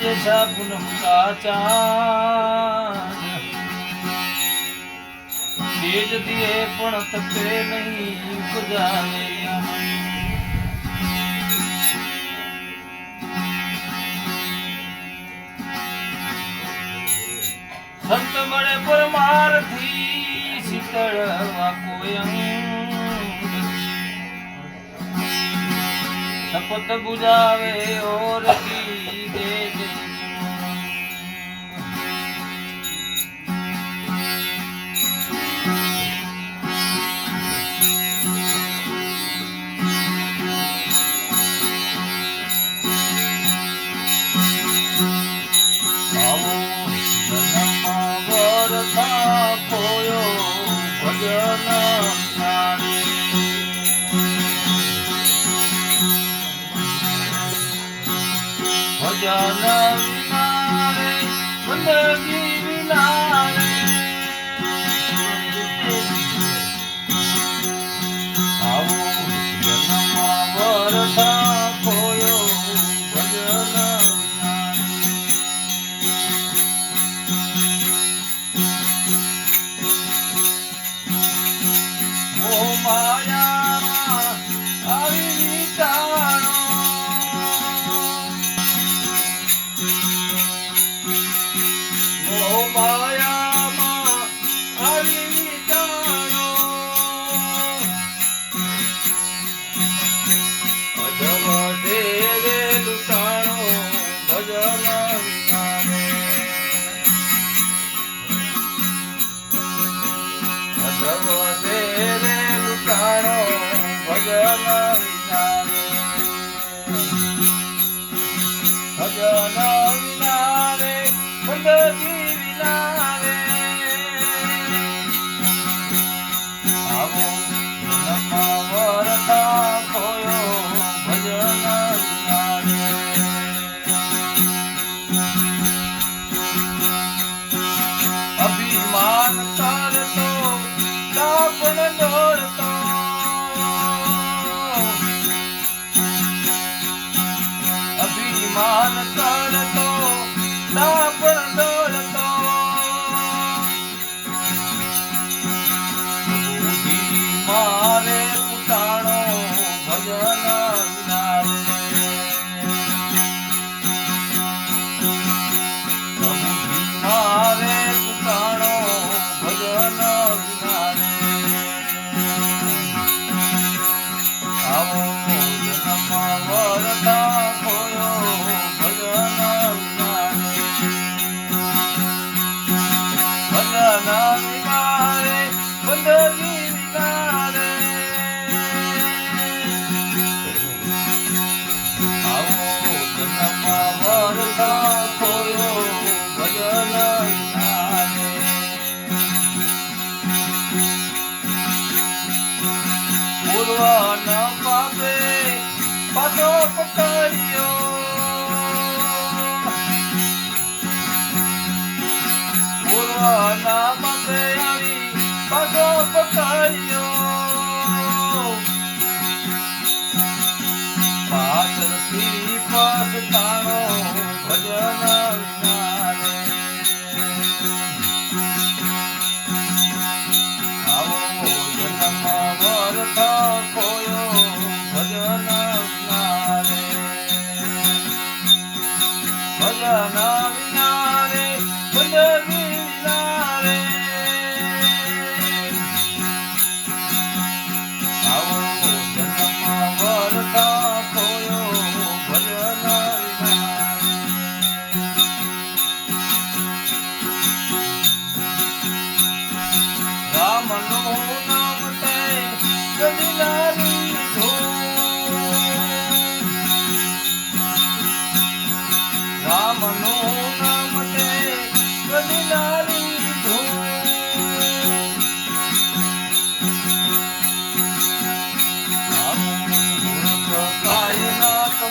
जैसा गुलम का चांद तेज दिए पण तपे नहीं गुजारे સંત મળે પરમારથી શીતળવા કોઈ શપથ બુજાવે ઓરથી no. bye Lord, my puppet.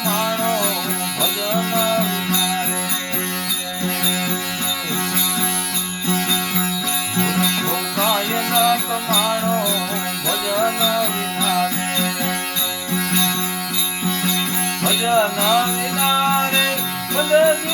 મારો ભજન ભોકાયન તમારો ભજન ભજન વિનારે ભજન